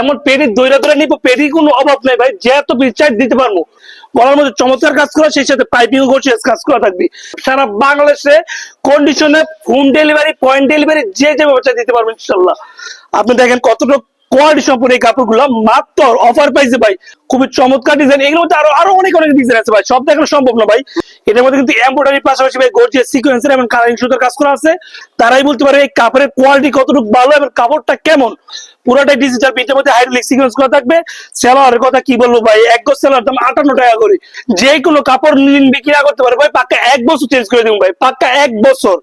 এমন পেরি দৈরা দৈরা নিবো পেরি কোনো অভাব নাই ভাই, যে এত বিচার দিতে পারব। বলার মধ্যে চমৎকার কাজ করা, সেই সাথে পাইপিং করছে কাজ করা থাকবি। সারা বাংলাদেশে কন্ডিশনে হোম ডেলিভারি পয়েন্ট ডেলিভারি যে যে ব্যবস্থা দিতে পারব ইনশাল্লাহ। আপনি দেখেন কতটুকু কোয়ালিটি সম্পূর্ণ এই কাপড়গুলো মাত্র অফার পাইছে ভাই, খুবই চমৎকার ডিজাইন এগুলোর মধ্যে আরও আরও অনেক অনেক ডিজাইন আছে ভাই, সব দেখানো সম্ভব না ভাই। এটার মধ্যে কিন্তু এমব্রয়ডারির পাশাপাশি ভাই গর্জিয়াস সিকোয়েন্সের এবং কালারিং সুতার কাজ করা আছে। তারাই বলতে পারে এই কাপড়ের কোয়ালিটি কতটুকু ভালো এবং কাপড়টা কেমন। পুরোটাই ডিজিটাল প্রিন্টের মধ্যে হাইড্রোলিক সিকোয়েন্স করা থাকবে। সেলারের কথা কি বলব ভাই? এক গজ সেলার দাম আটান্ন টাকা করে। যে কোনো কাপড় নিন, বিক্রি করতে পারে ভাই, পাক্কা এক বছর চেঞ্জ করে দেবো ভাই, পাক্কা এক বছর।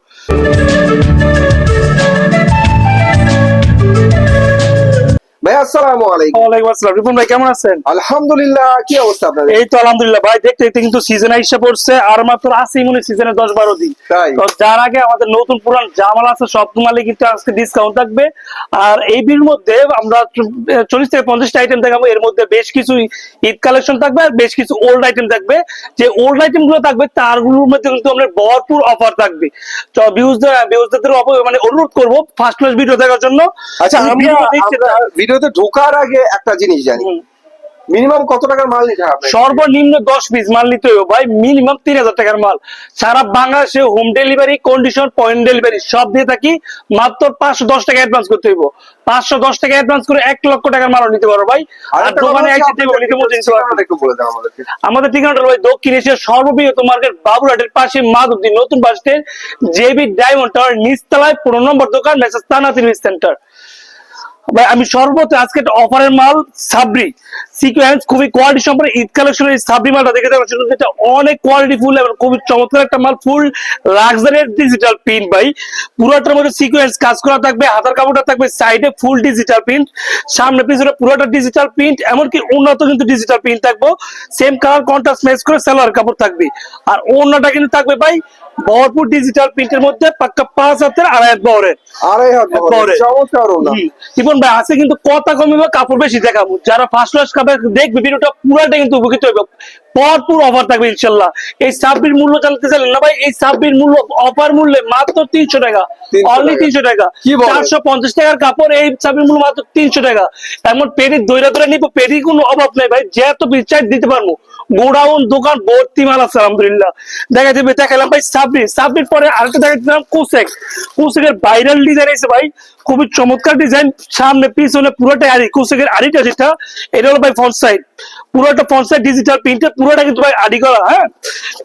ভাই আসসালামু আলাইকুম। ওয়ালাইকুম আসসালাম। রিপন ভাই কেমন আছেন? আলহামদুলিল্লাহ কি অবস্থা আপনাদের? এই তো আলহামদুলিল্লাহ। ভাই দেখতে দেখতে কিন্তু সিজন আইসা পড়ছে আর মাত্র আছে মনে সিজনে দশ বারো দিন। তো যার আগে আমাদের নতুন পুরান জামাল আছে সব মালে কিন্তু আজকে ডিসকাউন্ট থাকবে। আর এই বিল মধ্যে আমরা চল্লিশ থেকে পঞ্চাশটা আইটেম দেখাবো। এর মধ্যে বেশ কিছু ঈদ কালেকশন থাকবে আর বেশ কিছু ওল্ড আইটেম থাকবে। যে ওল্ড আইটেমগুলো থাকবে তারগুলোর মধ্যে কিন্তু আমাদের ভরপুর অফার থাকবে। তো ভিউজদের ভিউজদের মানে অনুরোধ করব ফার্স্ট ক্লাস ভিডিও দেখার জন্য। আচ্ছা আমরা ভিডিওতে ঢোকার আগে একটা জিনিস জানি। মিনিমাম কত টাকার মাল নিতে হবে? সর্বনিম্ন দশ পিস মাল নিতে হবে ভাই মিনিমাম তিন হাজার টাকার মাল। সারা বাংলাদেশে home delivery condition point delivery সব দিয়ে থাকি মাত্র পাঁচশো দশ টাকা অ্যাডভান্স করতে হইব। পাঁচশো দশ টাকা অ্যাডভান্স করে এক লক্ষ টাকার মালও নিতে পারো ভাই। আর দোকানে আমাদের ঠিকানাটা ভাই দক্ষিণ এশিয়ার সর্ববৃহৎ মার্কেট বাবুরহাটের পাশে মাধবদী নতুন bus stand JB diamond tower নিচতলায় পনেরো নম্বর দোকান মেসেজ সেন্টার আমি সর্বত আজকে অফারের মাল, সাবরি। সিকোয়েন্স খুবই কোয়ালিটি সম্পর্কে ঈদ কালেকশনের এই সাবরি মালটা দেখে সেটা যেটা অনেক কোয়ালিটি ফুল এবং খুবই চমৎকার একটা মাল ফুল লাক্সারিয়ার ডিজিটাল প্রিন্ট ভাই। পুরোটার মধ্যে সিকোয়েন্স কাজ করা থাকবে, হাতার কাপড়টা থাকবে সাইডে ফুল ডিজিটাল প্রিন্ট সামনে পিছনে পুরোটা ডিজিটাল প্রিন্ট এমনকি উন্নত কিন্তু ডিজিটাল প্রিন্ট থাকব। সেম কালার কন্ট্রাস্ট ম্যাচ করে সালোয়ার কাপড় থাকবে। আর অন্যটা কিন্তু থাকবে ভাই ভরপুর ডিজিটাল প্রিন্টের মধ্যে পাক্কা পাঁচ হাতের আড়াই হাত বহরের আড়াই হাত বহরের। বহরের। চমৎকার জীবন ভাই আছে কিন্তু কথা কমে বা কাপড় বেশি দেখাবো। যারা ফার্স্ট ক্লাস কাপড় দেখবে ভিডিওটা পুরাটা কিন্তু উপকৃত হবে ভরপুর অফার থাকবে ইনশাল্লাহ। এই সাব্বির মূল্য জানতে চাইলেন না ভাই এই সাববির মূল্য অফার মূল্যে মাত্র তিনশো টাকা। 300 অনলি তিনশো টাকা। চারশো পঞ্চাশ টাকার কাপড় এই সাববির মূল্য মাত্র তিনশো টাকা। এমন পেরি দৈরা দৈরা নিবো পেরি কোনো অভাব নেই ভাই যে এত বিচার দিতে পারব। গোডাউন দোকান ভর্তি মাল আছে আলহামদুলিল্লাহ। দেখা যাবে দেখালাম ভাই সাবরি সাবরির পরে আরেকটা দেখাচ্ছিলাম কুসেক কুসেকের ভাইরাল ডিজাইন আছে ভাই খুবই চমৎকার ডিজাইন সামনে পিছনে পুরোটাই আড়ি কুসেকের আড়িটা যেটা এটা হলো ভাই ফ্রন্ট সাইড পুরোটা সাইড ডিজিটাল প্রিন্টের পুরোটা কিন্তু ভাই আড়ি করা হ্যাঁ?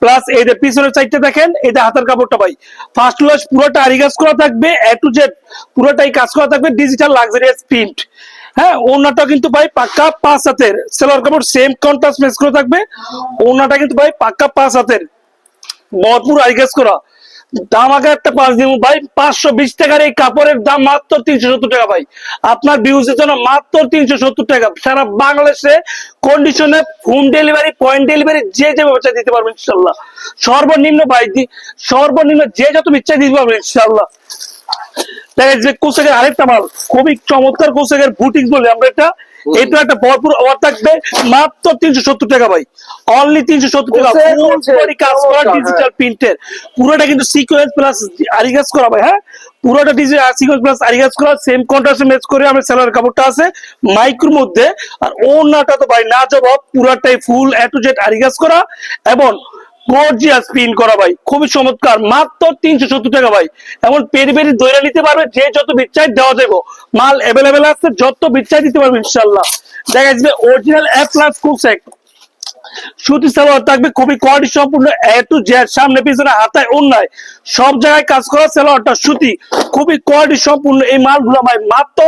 প্লাস এই যে পিছনের সাইডটা দেখেন, এই যে হাতের কাপড়টা ভাই। ফার্স্ট ক্লাস পুরোটা আড়ি কাজ করা থাকবে এ টু জেড পুরোটাই কাজ করা থাকবে ডিজিটাল লাক্সারিয়াস প্রিন্ট হ্যাঁ ওনাটা কিন্তু ভাই পাক্কা পাঁচ হাতের। সেলোয়ার কাপড় সেম কন্ট্রাস্ট ম্যাচ করে থাকবে ওনাটা কিন্তু ভাই পাক্কা পাঁচ হাতের। ভরপুর আইগেস করা আগে একটা পাঁচ দিব ভাই, পাঁচশো বিশ টাকার এই কাপড়ের দাম মাত্র তিনশো সত্তর টাকা, ভাই। আপনার ভিউজের জন্য মাত্র তিনশো সত্তর টাকা। সারা বাংলাদেশে কন্ডিশনে হোম ডেলিভারি পয়েন্ট ডেলিভারি যে যে ব্যবস্থা দিতে পারবেন ইনশাল্লাহ সর্বনিম্ন, ভাই সর্বনিম্ন যে যত ইচ্ছা দিতে পারবেন ইনশাল্লাহ দেখা যাচ্ছে কোসেকের আরেকটা মাল, খুবই চমৎকার কোসেকের বুটিক বলে আমরা এটা। এটা একটা ভরপুর অফার থাকবে। মাত্র তিনশো সত্তর টাকা ভাই। অনলি তিনশো সত্তর টাকা। কাজ করা ডিজিটাল প্রিন্টের পুরোটা কিন্তু সিকোয়েন্স প্লাস আরিগাস করা ভাই হ্যাঁ? পুরোটা ডিজিটাল সিকোয়েন্স প্লাস আরিগাস করা সেম কন্ট্রাস্টে ম্যাচ করে আমার সেলার কাপড়টা আছে মাইক্রোর মধ্যে। আর ওনাটা তো ভাই না জবাব পুরাটাই ফুল এ টু জেড আরিগাস করা। এবং গর্জিয়াস পিন করা ভাই, খুবই চমৎকার, মাত্র তিনশো সত্তর টাকা ভাই। এমন পেরি পেরি নিতে পারবে, যে যত বিচ্ছাই দেওয়া মাল অ্যাভেলেবেল আছে, যত বিচ্ছাই দিতে পারবে ইনশাল্লাহ দেখা যাবে অরিজিনাল প্লাস কুসেক সুতি থাকবে, খুবই কোয়ালিটি সম্পূর্ণ এ টু সামনে পিছনে হাতায় অন্যায় সব জায়গায় কাজ করা সালোয়ারটা সুতি, খুবই কোয়ালিটি সম্পূর্ণ এই মালগুলো ভাই, মাত্র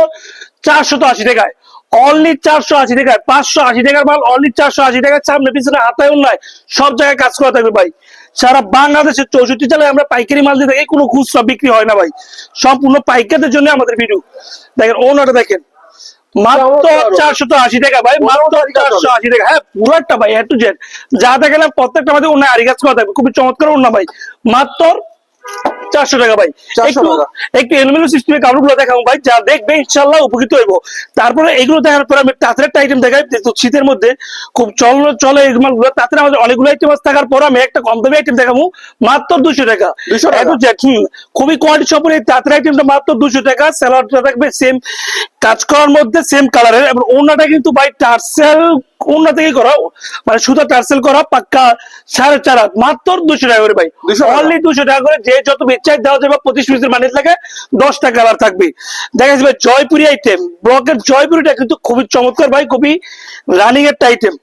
চারশত আশি টাকায়। অনলি চারশো আশি টাকায় পাঁচশো আশি টাকার মাল অনলি চারশো আশি টাকায় সামনে পিছনে হাতায় অন্যায় সব জায়গায় কাজ করা থাকবে ভাই। সারা বাংলাদেশের চৌষট্টি জেলায় আমরা পাইকারি মাল দিয়ে থাকি কোনো খুচরা বিক্রি হয় না ভাই। সম্পূর্ণ পাইকারদের জন্য আমাদের ভিডিও দেখেন ওনাটা দেখেন। মাত্র। চারশো আশি টাকা ভাই মাত্র চারশো আশি টাকা। হ্যাঁ পুরোটা ভাই এ টু জেড যা দেখেন প্রত্যেকটা অন্য করা থাকবে। খুবই চমৎকার অন্য ভাই। মাত্র চারশো টাকা ভাই একটু টাকা। সিস্টেমের কাপড়গুলো দেখাবো ভাই যা দেখবে ইনশাল্লাহ উপকৃত হইব তারপরে এগুলো দেখার পর আমি তাঁতের একটা আইটেম দেখাই শীতের মধ্যে খুব চল চলে মালগুলো তাঁতের আমাদের অনেকগুলো আইটেম থাকার পর আমি একটা কম দামি আইটেম দেখাবো মাত্র দুশো টাকা 200 টাকা? হুম, খুবই কোয়ালিটি সম্পূর্ণ এই তাঁতের আইটেমটা মাত্র দুশো টাকা স্যালাডটা থাকবে সেম কাজ করার মধ্যে সেম কালারের এবং ওনাটা কিন্তু ভাই টার্সেল ওনা থেকে করা মানে সুতা টার্সেল করা পাক্কা সাড়ে চার হাত মাত্র দুশো টাকা করে ভাই। অনলি দুশো টাকা করে যে যত ইচ্ছায় দেওয়া যাবে পঁচিশ পিসের লাগে দশটা কালার থাকবে। দেখা যাবে জয়পুরি আইটেম ব্লকের জয়পুরিটা কিন্তু খুবই চমৎকার ভাই খুবই রানিং একটা আইটেম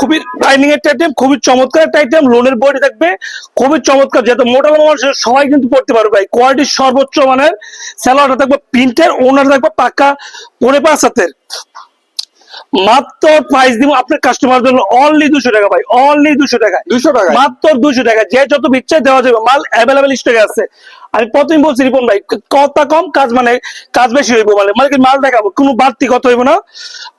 খুবই রানিং একটা আইটেম খুবই চমৎকার একটা আইটেম লোনের বডি থাকবে খুবই চমৎকার। যেহেতু মোটা মোটা মানুষ সবাই কিন্তু পড়তে পারবে ভাই। কোয়ালিটি সর্বোচ্চ মানের স্যালোয়ারটা থাকবে প্রিন্টের ওনার থাকবে পাক্কা পনে পাঁচ হাতের। মাত্র প্রাইস দিব আপনার কাস্টমার জন্য অনলি দুশো টাকা ভাই অনলি দুশো টাকায় দুশো টাকা। মাত্র দুশো টাকা যে যত ইচ্ছা দেওয়া যাবে মাল অ্যাভেলেবেল স্টকে আছে। আমি প্রথমে বলছি রিপন ভাই কথা কম কাজ মানে কাজ বেশি হইব মানে মানে মাল দেখাবো? কোনো বাড়তি কত হইব না।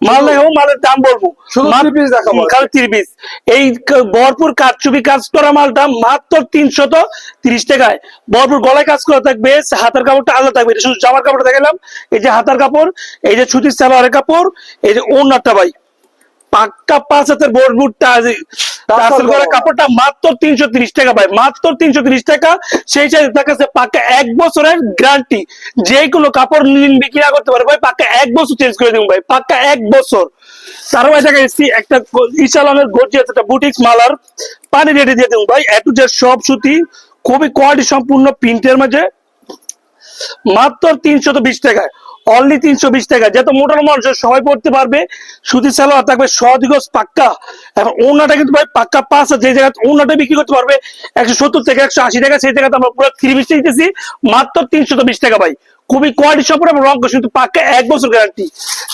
মাল দেখাবো মালের দাম বলব। শুধু মাত্র- three দেখাবো। তিরিশ এই ভরপুর কাজচুপি কাজ করা মালটা মাত্র তিনশত তিরিশ টাকায়। ভরপুর গলায় কাজ করা থাকবে হাতের কাপড়টা আলাদা থাকবে। এটা শুধু জামার কাপড় দেখালাম। এই যে হাতার কাপড় এই যে ছুটির সালোয়ারের কাপড় এই যে ওনারটা ভাই। পাক্কা পাঁচ হাতের বোর্ড বুটটা করা কাপড়টা মাত্র তিনশো তিরিশ টাকা ভাই। মাত্র তিনশো তিরিশ টাকা। সেই সাথে তার কাছে পাক্কা এক বছরের গ্যারান্টি যে কোনো কাপড় নিন বিক্রি করতে পারে ভাই পাক্কা এক বছর চেঞ্জ করে দিব ভাই। পাক্কা এক বছর। ভাই দেখা একটা বুটিক্স মালার পানি রেডি দিয়ে দেবো ভাই। এটু যে সব সুতি খুবই কোয়ালিটি সম্পূর্ণ প্রিন্টের মাঝে। মাত্র তিনশো তো বিশ টাকায় অনলি তিনশো বিশ টাকা যেহেতু মোটর মানুষ সবাই পড়তে পারবে। সুতি সালোয়ার থাকবে সদিগজ পাক্কা। এখন ওনাটা কিন্তু ভাই পাক্কা পাঁচ যে জায়গায় ওনাটা বিক্রি করতে পারবে, একশো সত্তর থেকে একশো আশি টাকা, সেই জায়গাতে আমরা পুরো থ্রি বিশ দিতেছি মাত্র তো বিশ টাকা ভাই। খুবই কোয়ালিটি সম্পূর্ণ এবং রঙ কিন্তু পাক্কা এক বছর গ্যারান্টি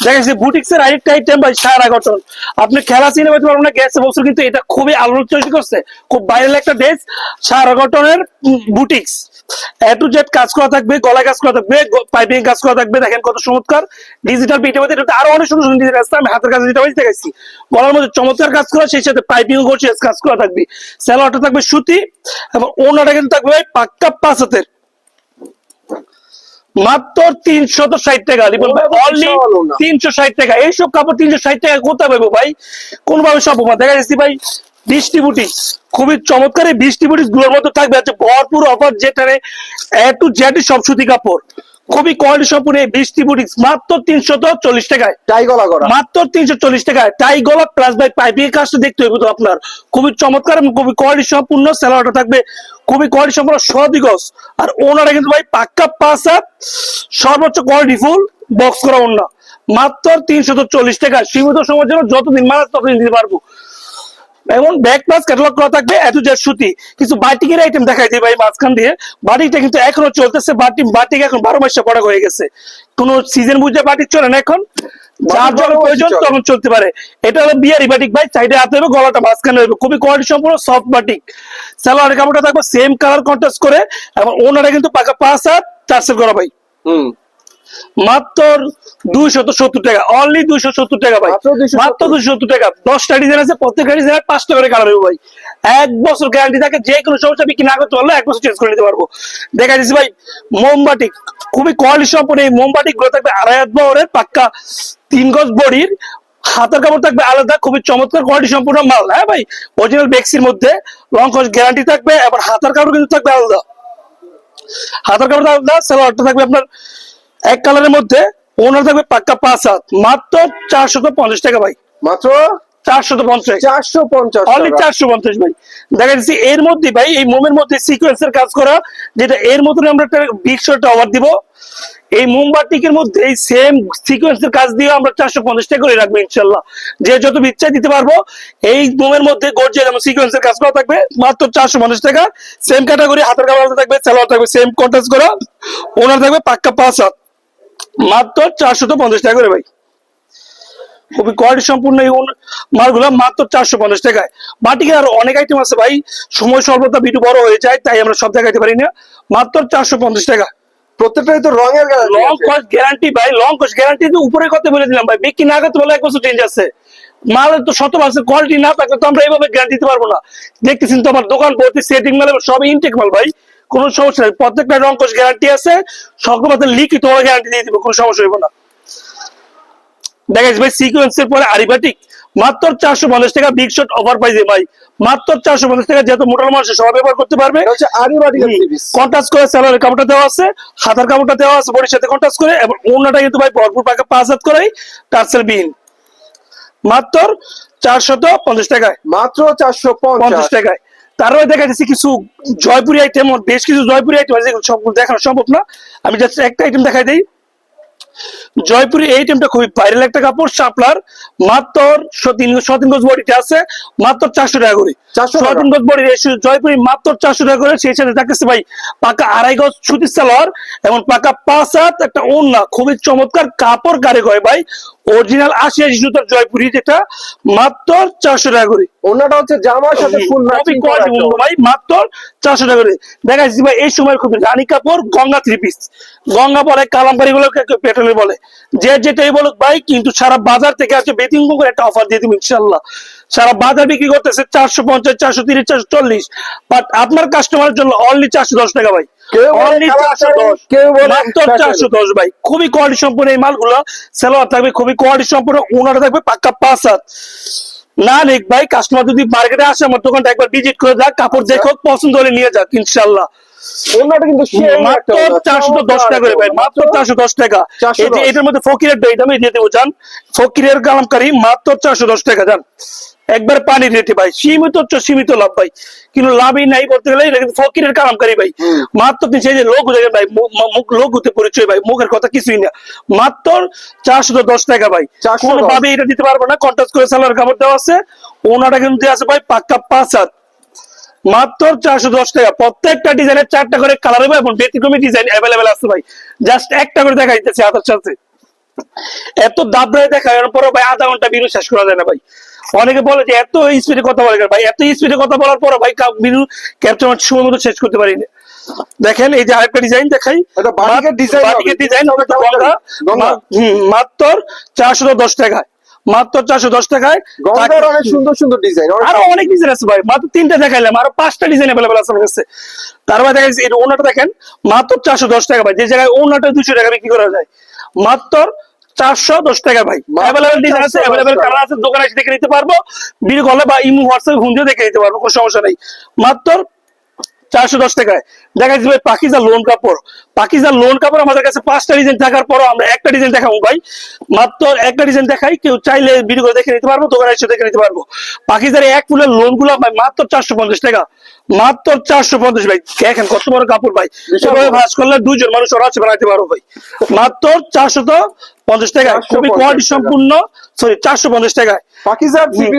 দেখা যাচ্ছে বুটিক্স এর আরেকটা আইটেম ভাই, সারা গঠন। আপনি খেলা সিনেমা পারবেন না গ্যাসে বছর কিন্তু এটা খুবই আলোচনা করছে। খুব ভাইরাল একটা ড্রেস সারা গঠনের বুটিক্স এ জেড কাজ করা থাকবে, গলায় কাজ করা থাকবে পাইপিং কাজ করা থাকবে, দেখেন কত চমৎকার। ডিজিটাল পিঠে মধ্যে এটা আরও অনেক সুন্দর সুন্দর ডিজাইন আসছে আমি হাতের কাছে যেটা হয়েছে দেখাচ্ছি গলার মধ্যে চমৎকার কাজ করা, সেই সাথে পাইপিং করছে, কাজ করা থাকবে। স্যালোয়ারটা থাকবে সুতি, এবং ওনাটা কিন্তু থাকবে পাক্কা পাঁচ হাতের। মাত্র তিনশত ষাট টাকা অনলি তিনশো ষাট টাকা। এইসব কাপড় তিনশো ষাট টাকা কোথায় পাবো ভাই? কোনভাবে সব দেখা যাচ্ছি ভাই বৃষ্টি বুটি খুবই চমৎকার এই বৃষ্টি বুটি গুলোর মতো থাকবে। আছে ভরপুর অফার যেখানে এ টু জেড সব সুতি কাপড়। খুবই কোয়ালিটি সম্পূর্ণ বৃষ্টি বুটি মাত্র তিনশত চল্লিশ টাকায়। টাই গলা করা মাত্র তিনশো চল্লিশ টাকায়। টাই গলা প্লাস বাই পাইপিং কাজটা দেখতে হবে তো আপনার। খুবই চমৎকার এবং খুবই কোয়ালিটি সম্পূর্ণ স্যালাডটা থাকবে। খুবই কোয়ালিটি সম্পূর্ণ সদিগস আর ওনারা কিন্তু ভাই পাক্কা পাঁচ হাত সর্বোচ্চ কোয়ালিটি ফুল বক্স করা ওনা। মাত্র তিনশত চল্লিশ টাকা সীমিত সময়ের জন্য যতদিন মারা ততদিন দিতে পারব। এবং ব্যাক প্লাস ক্যাটালগ করা থাকবে এত যে সুতি। কিছু বাটিকের আইটেম দেখাই দিই ভাই মাঝখান দিয়ে। বাটিকটা কিন্তু এখনও চলতেছে বাটি বাটিক এখন বারো মাসে পড়া হয়ে গেছে। কোন সিজন বুঝে বাটিক চলে না এখন। যার যখন প্রয়োজন তখন চলতে পারে। এটা হলো বিয়ারি বাটিক ভাই সাইডে হাতে হবে গলাটা মাঝখানে হবে। খুবই কোয়ালিটি সম্পূর্ণ সফট বাটিক সালোয়ারের কাপড়টা থাকবে সেম কালার কন্ট্রাস্ট করে এবং ওনারা কিন্তু পাকা পাঁচ হাত চারশো করা ভাই। হুম। মাত্র দুইশত সত্তর টাকা। অনলি দুইশো সত্তর টাকা ভাই। মাত্র দুইশো সত্তর। টাকা। দশটা ডিজাইন আছে প্রত্যেকটা ডিজাইন পাঁচটা করে কালার হবে ভাই। এক বছর গ্যারান্টি থাকে যে কোনো সমস্যা বিক্রি না করতে পারলে এক বছর চেঞ্জ করে নিতে পারব। দেখা যাচ্ছে ভাই মোমবাটি খুবই কোয়ালিটি সম্পন্ন এই মোমবাটি গুলো থাকবে আড়াই হাত বহরের পাক্কা তিন গজ বডির। হাতের কাপড় থাকবে আলাদা খুবই চমৎকার কোয়ালিটি সম্পূর্ণ মাল। হ্যাঁ ভাই অরিজিনাল বেক্সির মধ্যে লং কস গ্যারান্টি থাকবে এবার হাতের কাপড় কিন্তু থাকবে আলাদা। হাতের কাপড় আলাদা সালোয়ারটা থাকবে আপনার এক কালারের মধ্যে ওনার থাকবে পাক্কা পাঁচ হাত। মাত্র চারশত পঞ্চাশ টাকা ভাই। মাত্র? চারশত পঞ্চাশ। চারশো পঞ্চাশ অনলি চারশো পঞ্চাশ ভাই। দেখা যাচ্ছে এর মধ্যে ভাই এই মোমের মধ্যে সিকোয়েন্সের কাজ করা যেটা এর মতন আমরা একটা বিগ শর্ট অফার দিব। এই মোমবাটিকের মধ্যে এই সেম সিকোয়েন্সের কাজ দিয়ে আমরা চারশো পঞ্চাশ টাকা করে রাখব ইনশাল্লাহ। যে যত ইচ্ছা দিতে পারব এই মোমের মধ্যে গর্জিয়া যেমন সিকোয়েন্সের কাজ করা থাকবে। মাত্র চারশো পঞ্চাশ টাকা। সেম ক্যাটাগরি হাতের কাপড় থাকবে সালোয়ার থাকবে সেম কন্ট্রাস্ট করা। ওনার থাকবে পাক্কা পাঁচ হাত। মাত্র চারশত পঞ্চাশ টাকা করে ভাই। খুবই কোয়ালিটি সম্পূর্ণ এই মালগুলো মাত্র চারশো পঞ্চাশ টাকায়। বাটিকে আরও অনেক আইটেম আছে ভাই। সময় স্বল্পতা ভিডিও বড় হয়ে যায় তাই আমরা সব দেখাইতে পারি না। মাত্র চারশো পঞ্চাশ টাকা। প্রত্যেকটাই তো রঙের লং। কস্ট গ্যারান্টি ভাই লং কস্ট গ্যারান্টি তো উপরে কথা বলে দিলাম ভাই। বিক্রি না করতে বলে এক বছর চেঞ্জ আছে। মালের তো শত পার্সেন্ট কোয়ালিটি না থাকলে তো আমরা এইভাবে গ্যারান্টি দিতে পারব না। দেখতেছেন তো আমার দোকান ভর্তি সেটিং মাল সব ইনটেক মাল ভাই। কোনো সমস্যা নেই। প্রত্যেকটা রঙ্কশ গ্যারান্টি আছে সকল মাত্র লিখিত গ্যারান্টি দিয়ে দিব কোনো সমস্যা হইব না। দেখা যাচ্ছে ভাই সিকোয়েন্সের পরে আরিবাটিক মাত্র চারশো পঞ্চাশ টাকা বিগ শট অফার পাইছে ভাই। মাত্র চারশো পঞ্চাশ টাকা যেহেতু মোটাল মানুষ সবাই ব্যবহার করতে পারবে। কন্ট্রাস্ট করে স্যালারের কাপড়টা দেওয়া আছে হাতার কাপড়টা দেওয়া আছে বডির সাথে কন্ট্রাস্ট করে এবং অন্যটা কিন্তু ভাই ভরপুর পাকা পাঁচ হাত করেই টার্সেল বিহীন। মাত্র চারশত পঞ্চাশ টাকায়। মাত্র চারশো পঞ্চাশ টাকায়। তারপরে দেখা যাচ্ছে কিছু জয়পুরি আইটেম বেশ কিছু জয়পুরি আইটেম আছে যেগুলো সবগুলো দেখানো সম্ভব না। আমি জাস্ট একটা আইটেম দেখাই দিই। জয়পুরি এই আইটেমটা খুবই ভাইরাল একটা কাপড় শাপলার। মাত্র তিন তিন গজ বডিটা আছে মাত্র চারশো টাকা করে। 400 টাকা। গজ বডি জয়পুরি মাত্র চারশো টাকা করে সেই সাথে থাকতেছে ভাই পাকা আড়াই গজ সুতির সালোয়ার এবং পাকা পাঁচ হাত একটা ওন্না খুবই চমৎকার কাপড় কারিগর ভাই। অরিজিনাল আশি আশি সুতার জয়পুরি যেটা মাত্র চারশো টাকা করে। ওনাটা হচ্ছে জামার সাথে ফুল ম্যাচিং করা ভাই? মাত্র চারশো টাকা করে। দেখা ভাই এই সময় খুবই রানী কাপড় গঙ্গা থ্রি পিস গঙ্গা বলে কালামকারি গুলো পেট্রোলে বলে। যে যেটাই বলুক ভাই কিন্তু সারা বাজার থেকে আজকে বেতিং করে একটা অফার দিয়ে দিব ইনশাল্লাহ সারা বাজার বিক্রি করতেছে চারশো পঞ্চাশ চারশো তিরিশ চারশো চল্লিশ। বাট আপনার কাস্টমারের জন্য অনলি চারশো দশ টাকা ভাই। খুবই কোয়ালিটি সম্পূর্ণ এই মালগুলো। সেলোয়ার থাকবে খুবই কোয়ালিটি সম্পূর্ণ ওনারা থাকবে পাক্কা পাঁচ হাত। না রেখ ভাই কাস্টমার যদি মার্কেটে আসে, আমার দোকানটা একবার ভিজিট করে যাক, কাপড় দেখো পছন্দ হলে নিয়ে যাক, ইনশাল্লাহ। ওনাটা কিন্তু মাত্র চারশো দশ টাকা করে ভাই মাত্র চারশো দশ টাকা। এই যে এটার মধ্যে ফকিরের দিয়ে দেবো যান ফকিরের কালামকারি মাত্র চারশো দশ টাকা যান একবার পানি রেটে ভাই সীমিত হচ্ছে সীমিত লাভ ভাই। কিন্তু লাভই নাই বলতে গেলে এটা কিন্তু ফকিরের কালামকারি ভাই। মাত্র তিন সেই যে লোক দেখেন ভাই মুখ লোক হতে পরিচয় ভাই মুখের কথা কিছুই না। মাত্র চারশো দশ টাকা ভাই। 410 কোনো ভাবে এটা দিতে পারব না কন্টাক্ট করে সালোয়ার কাপড় দেওয়া আছে। ওনাটা কিন্তু আছে ভাই পাক্কা পাঁচ হাত। মাত্র চারশো দশ টাকা। প্রত্যেকটা ডিজাইনের চারটা করে কালার হবে এবং ব্যতিক্রমী ডিজাইন অ্যাভেলেবেল আছে ভাই। জাস্ট একটা করে দেখা দিতেছে হাতের সাথে এত দাবড়ায় দেখা পরে ভাই আধা ঘণ্টা ভিডিও শেষ করা যায় না ভাই। অনেকে বলে যে এত স্পিডে কথা বলে ভাই? এত স্পিডে কথা বলার পর ভাই ভিডিও ক্যাপচার সময় মতো শেষ করতে পারি না দেখেন এই যে আরেকটা ডিজাইন দেখাই। ডিজাইন হবে। মাত্র চারশো দশ টাকায় মাত্র চারশো দশ টাকায়। অনেক সুন্দর সুন্দর ডিজাইন আরও অনেক ডিজাইন আছে ভাই মাত্র তিনটা দেখাইলাম আরও পাঁচটা ডিজাইন অ্যাভেলেবল আছে আমার কাছে। তারপরে দেখা যাচ্ছে ওনাটা দেখেন মাত্র চারশো দশ টাকা ভাই যে জায়গায় ওনাটা দুশো টাকা বিক্রি করা যায়। মাত্র চারশো দশ টাকা ভাই। অ্যাভেলেবল ডিজাইন আছে 410 অ্যাভেলেবল কালার আছে দোকানে এসে দেখে নিতে পারব। ভিডিও কলে বা ইমো হোয়াটসঅ্যাপ দিয়ে দেখে নিতে পারব কোনো সমস্যা নেই। মাত্র চারশো দশ টাকায়। দেখা যাচ্ছে ভাই পাকিজা লোন কাপড়। পাকিজা লোন কাপড় আমাদের কাছে পাঁচটা ডিজাইন থাকার পরও আমরা একটা ডিজাইন দেখাবো ভাই। মাত্র একটা ডিজাইন দেখাই, কেউ চাইলে ভিডিও দেখে নিতে পারব, দোকানে এসে দেখে নিতে পারব। পাকিজার এক ফুলের লোনগুলো, ভাই, মাত্র চারশো পঞ্চাশ টাকা। মাত্র চারশো পঞ্চাশ ভাই। দেখেন কত বড় কাপড় ভাই। সেভাবে ভাস করলে দুইজন মানুষ ওরা বানাইতে পারব ভাই। মাত্র চারশো তো পঞ্চাশ টাকা খুবই কোয়ালিটি সম্পূর্ণ সরি চারশো পঞ্চাশ টাকায়। হুম,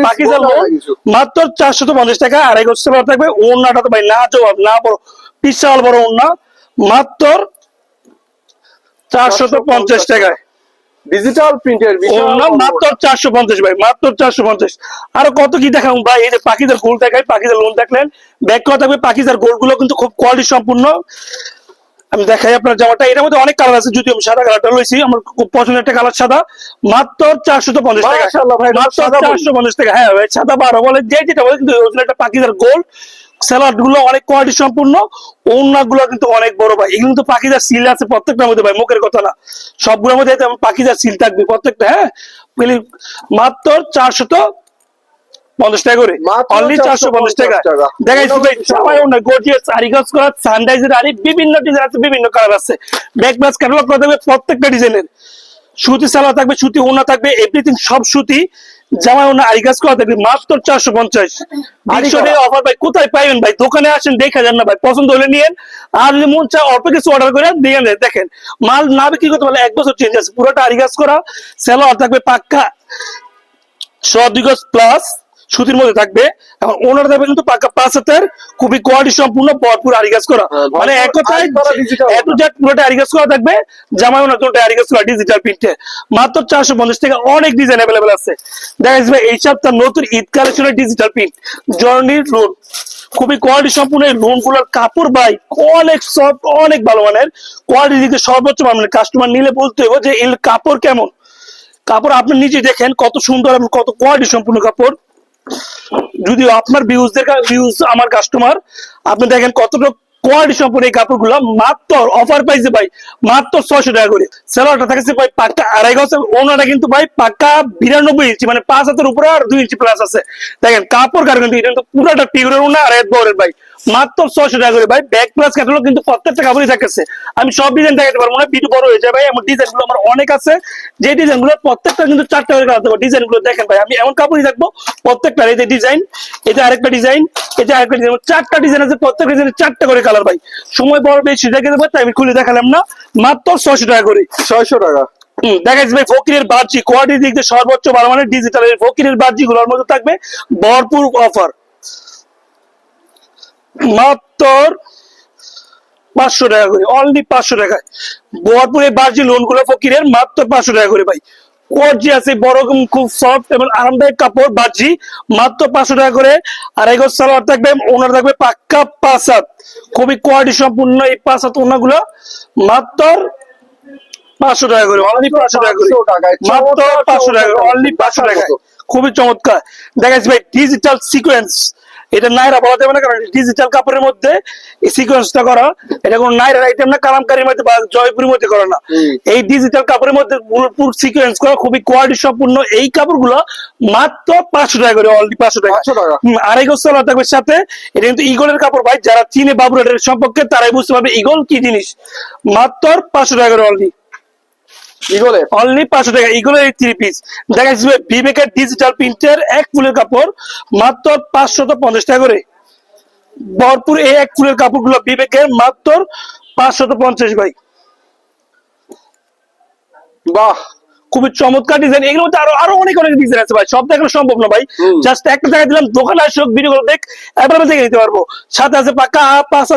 মাত্র চারশো তো পঞ্চাশ টাকা আড়াই সেলার থাকবে ওনাটা তো ভাই না জবাব না বড় বিশাল বড় ওনা মাত্র চারশো তো পঞ্চাশ টাকায়। ডিজিটাল প্রিন্টের মাত্র চারশো পঞ্চাশ ভাই মাত্র চারশো পঞ্চাশ। আরও কত কি দেখাবো ভাই এই যে পাখিদের গোল দেখাই পাখিদের লোন দেখলেন। ব্যাক করা থাকবে পাখিদের গোলগুলো কিন্তু খুব কোয়ালিটি সম্পূর্ণ। আমি দেখাই আপনার জামাটা এটার মধ্যে অনেক কালার আছে যদি আমি সাদা কালারটা লইছি আমার খুব পছন্দের একটা কালার সাদা। মাত্র চারশো তো পঞ্চাশ টাকা। মাত্র। চারশো পঞ্চাশ টাকা। হ্যাঁ ভাই সাদা বারো বলে যে যেটা বলে কিন্তু একটা পাখিদের গোল। স্যালাডগুলো অনেক কোয়ালিটি সম্পূর্ণ ওনা গুলো কিন্তু অনেক বড় ভাই। এগুলো পাখিদার সিল আছে প্রত্যেকটার মধ্যে ভাই মুখের কথা না। সবগুলোর মধ্যে সিল থাকবে প্রত্যেকটা হ্যাঁ? মাত্র চারশো তো পঞ্চাশ টাকা করে। মাত্র অনলি চারশো পঞ্চাশ টাকা। টাকা। দেখাইছি ভাই সবাই অন্য গর্জিয়াস আরিগাস করা সানরাইজের আরি বিভিন্ন ডিজাইন আছে বিভিন্ন কালার আছে। ব্যাক ব্যাস ক্যাটালগ করা থাকবে প্রত্যেকটা ডিজাইনের সুতি সালা থাকবে সুতি ওনা থাকবে এভরিথিং সব সুতি। জামা ওনা আরিগাস করা থাকবে মাত্র চারশো পঞ্চাশ। অফার ভাই কোথায় পাইবেন ভাই? দোকানে আসেন দেখে যান না ভাই পছন্দ হলে নিয়েন। আর যদি মন চায় অল্প কিছু অর্ডার করে দিয়ে দেখেন। মাল না বিক্রি করতে পারলে এক বছর চেঞ্জ আছে। পুরোটা আই গাছ করা। সালোয়ার থাকবে পাক্কা। সদিগজ প্লাস সুতির মধ্যে থাকবে। এখন ওনার থাকবে কিন্তু পাক্কা পাঁচ হাতের খুবই কোয়ালিটি সম্পূর্ণ ভরপুর আরিগাস করা। হ্যাঁ, মানে এক কথায় এত পুরোটা আরিগাস করা থাকবে জামাই ওনার দুটো আরিগাস করা ডিজিটাল প্রিন্টে মাত্র চারশো পঞ্চাশ টাকা অনেক ডিজাইন অ্যাভেলেবেল আছে। দেখা যাবে এই সপ্তাহ নতুন ঈদ কালেকশনের ডিজিটাল প্রিন্ট জর্নির লোন খুবই কোয়ালিটি সম্পূর্ণ এই লোনগুলোর কাপড় বাই অনেক সফট অনেক ভালো মানের। কোয়ালিটি দিকে সর্বোচ্চ মানের কাস্টমার নিলে বলতে হবে যে এর কাপড় কেমন? কাপড় আপনি নিজে দেখেন কত সুন্দর এবং কত কোয়ালিটি সম্পূর্ণ কাপড়। যদিও আপনার ভিউজদের ভিউজ আমার কাস্টমার আপনি দেখেন কতটা কোয়ালিটি সম্পূর্ণ এই মাত্র অফার পাইছে ভাই, মাত্র ছয়শো টাকা করে। থাকছে ভাই পাক্কা আড়াই ওনাটা কিন্তু ভাই পাক্কা বিরানব্বই ইঞ্চি মানে পাঁচ হাতের উপরে আর দুই ইঞ্চি প্লাস আছে। দেখেন, কাপড় কার কিন্তু এটা ওনা আর এক বরের ভাই। মাত্র ছয়শো টাকা করে ভাই ব্যাক প্লাস কিন্তু প্রত্যেকটা কাপড়ই থাকছে। আমি সব ডিজাইন দেখাতে পারব না বড় হয়ে যায় ভাই ডিজাইনগুলো আমার অনেক আছে। যে ডিজাইনগুলো প্রত্যেকটা কিন্তু চারটা করে ডিজাইনগুলো দেখেন ভাই, আমি এমন কাপড়ই থাকব প্রত্যেকটা এই ডিজাইন এটা আরেকটা ডিজাইন এটা আরেকটা ডিজাইন চারটা ডিজাইন আছে, প্রত্যেকটা চারটা করে কালার ভাই। সময় বড় বেশি দেখে দেবো তাই আমি খুলে দেখালাম না। মাত্র ছয়শো টাকা করে। ছয়শো টাকা। হুম, ভাই ফকিরের বার্জি কোয়ালিটির দিক দিয়ে সর্বোচ্চ ভালো মানের ডিজিটাল ফকিরের বার্জি গুলোর মধ্যে থাকবে। ভরপুর অফার মাত্র পাঁচশো টাকা করে অনলি পাঁচশো টাকায়। ভরপুর এই বার্জি লোনগুলো ফকিরের মাত্র পাঁচশো টাকা করে ভাই। কোয়ার্জি আছে বড় খুব সফট এবং আরামদায়ক কাপড় বার্জি মাত্র পাঁচশো টাকা করে। আর এগোর সালোয়ার থাকবে ওনার থাকবে পাক্কা পাঁচ হাত। খুবই কোয়ালিটি সম্পূর্ণ এই ওনাগুলো মাত্র পাঁচশো টাকা করে অনলি পাঁচশো টাকা করে। 500 মাত্র চমৎকার, পাঁচশো টাকা অনলি পাঁচশো মতো। খুবই চমৎকার। দেখা যাচ্ছে ভাই ডিজিটাল সিকোয়েন্স এটা নাইরা বলা যাবে না কারণ ডিজিটাল কাপড়ের মধ্যে সিকোয়েন্সটা করা এটা কোনো নাইরার আইটেম না কালামকারীর মধ্যে বা জয়পুরের মধ্যে করা না। এই ডিজিটাল কাপড়ের মধ্যে পুরো সিকোয়েন্স করা খুবই কোয়ালিটি সম্পূর্ণ এই কাপড়গুলো মাত্র পাঁচশো টাকা করে অনলি পাঁচশো টাকা। 500 টাকা। হুম, আড়াই গজ থাকবে সাথে এটা কিন্তু ইগলের কাপড় ভাই যারা চিনে বাবুরাটের সম্পর্কে তারাই বুঝতে পারবে ইগল কি জিনিস। মাত্র পাঁচশো টাকা করে অনলি ইগলের অনলি পাঁচশো টাকা এগুলো এই থ্রি পিস দেখা যাচ্ছে বিবেকের ডিজিটাল প্রিন্টের এক ফুলের কাপড় মাত্র পাঁচশত পঞ্চাশ টাকা করে। ভরপুর এই এক ফুলের কাপড়গুলো বিবেকের মাত্র পাঁচশত পঞ্চাশ ভাই। বাহ খুবই চমৎকার ডিজাইন মধ্যে আরও আরও অনেক অনেক ডিজাইন আছে ভাই। সব দেখানো সম্ভব না ভাই। জাস্ট একটা জায়গায় দিলাম দোকানে আসুক ভিডিও গুলো দেখ অ্যাভেলেবল দেখে নিতে পারব। সাথে আছে পাকা পাঁচ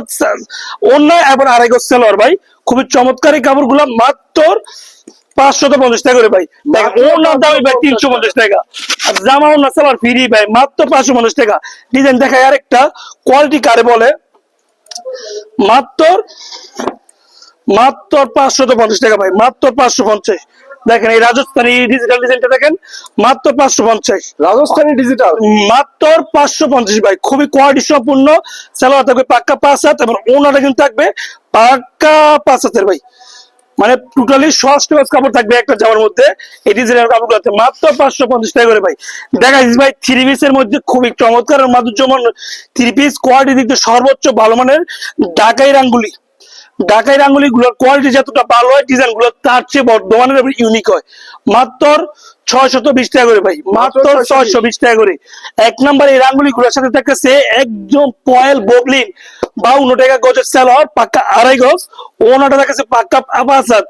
অন্য এবং আড়াই সেলোয়ার ভাই। খুবই চমৎকার এই কাপড়গুলো মাত্র পাঁচশত পঞ্চাশ টাকা করে ভাই। ওনার ভাই তিনশো পঞ্চাশ টাকা। আর জামা ওনার সেলোয়ার ফ্রি ভাই মাত্র পাঁচশো পঞ্চাশ টাকা। ডিজাইন দেখায় আরেকটা কোয়ালিটি কারে বলে মাত্র মাত্র পঞ্চাশ টাকা ভাই মাত্র পাঁচশো পঞ্চাশ। দেখেন এই রাজস্থানী ডিজিটাল ডিজাইনটা দেখেন মাত্র পাঁচশো পঞ্চাশ। রাজস্থানী ডিজিটাল মাত্র পাঁচশো পঞ্চাশ ভাই খুবই কোয়ালিটি সম্পূর্ণ। সালোয়ার থাকবে পাক্কা পাঁচ হাত এবং ওনাটা কিন্তু থাকবে পাক্কা পাঁচ হাতের ভাই। মানে টোটালি ষষ্ঠ গজ কাপড় থাকবে একটা জামার মধ্যে। এটি ডিজাইনের কাপড় আছে। মাত্র পাঁচশো পঞ্চাশ টাকা করে ভাই। দেখা যাচ্ছে ভাই থ্রি পিসের মধ্যে খুবই চমৎকার মাধুর্যমন থ্রি পিস কোয়ালিটি দিক সর্বোচ্চ ভালো মানের ঢাকাই রাঙ্গুলি। ঢাকাই রাঙ্গুলি গুলোর কোয়ালিটি যতটা ভালো হয় ডিজাইনগুলো তার চেয়ে বর্ধমানের ইউনিক হয়। মাত্র ছয়শত বিশ টাকা করে ভাই মাত্র মাত্র 620 ছয়শো বিশ টাকা করে। এক নাম্বার এই রাঙ্গুলি গুলোর সাথে থাকতেছে একদম পয়েল বগলিন। বাউন্ন টাকা গজের পাক্কা আড়াই গজ। ওনাটা থাকতেছে পাক্কা আবাসাত